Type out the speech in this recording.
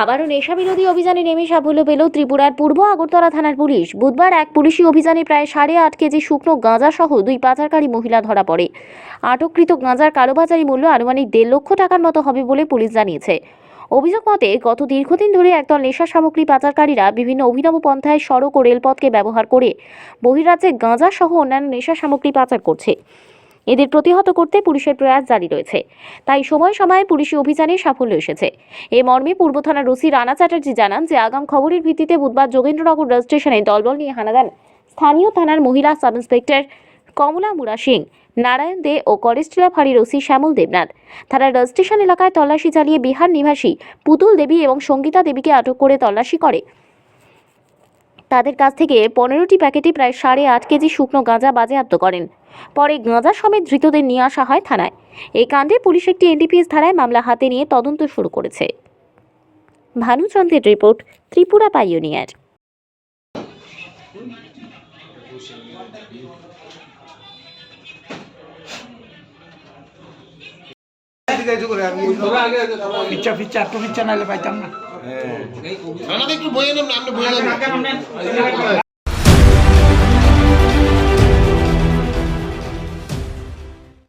আবারও নেশা বিরোধী অভিযানে নেমে সাফল্য পেল ত্রিপুরার পূর্ব আগরতলা থানার পুলিশ। বুধবার এক পুলিশি অভিযানে প্রায় সাড়ে আট কেজি শুকনো গাঁজা সহ দুই পাচারকারী মহিলা ধরা পড়ে। আটককৃত গাঁজার কালোবাজারি মূল্য আনুমানিক দেড় লক্ষ টাকার মতো হবে বলে পুলিশ জানিয়েছে। অভিযোগ মতে, গত দীর্ঘদিন ধরে একদল নেশা সামগ্রী পাচারকারীরা বিভিন্ন অভিনব পন্থায় সড়ক ও রেলপথকে ব্যবহার করে বহিরাজ্যে গাঁজা সহ অন্যান্য নেশা সামগ্রী পাচার করছে। এদের প্রতিহত করতে পুলিশের প্রয়াস জারি রয়েছে। তাই সময় সময়ে পুলিশি অভিযানে সাফল্য এসেছে। এ মর্মে পূর্ব থানার ওসি রানা চ্যাটার্জি জানান যে, আগাম খবরের ভিত্তিতে বুধবার যোগেন্দ্রনগর রেল স্টেশনে দলবল নিয়ে হানা দেন স্থানীয় থানার মহিলা সাব ইন্সপেক্টর কমলা মুরা সিং, নারায়ণ দে ও করেস্টিলা ফাঁড়ির ওসি শ্যামল দেবনাথ। থানার রেল স্টেশন এলাকায় তল্লাশি চালিয়ে বিহার নিবাসী পুতুল দেবী এবং সঙ্গীতা দেবীকে আটক করে তল্লাশি করে। তাদের কাছ থেকে পনেরোটি প্যাকেটে প্রায় সাড়ে আট কেজি শুকনো গাঁজা বাজেয়াপ্ত করেন। পরে গাঁজা সমেত ধৃতদের নিয়ে আসা হয় থানায়। এই কাণ্ডে পুলিশ একটি এনডিপিএস ধারায় মামলা হাতে নিয়ে তদন্ত শুরু করেছে। ভানুচন্দ্রের রিপোর্ট, ত্রিপুরা পাইওনিয়ার। পিচ্ছা পিচ্ছা একটু পিচ্ছা পাইতাম না একটু বয়ে নেন আপনি নেন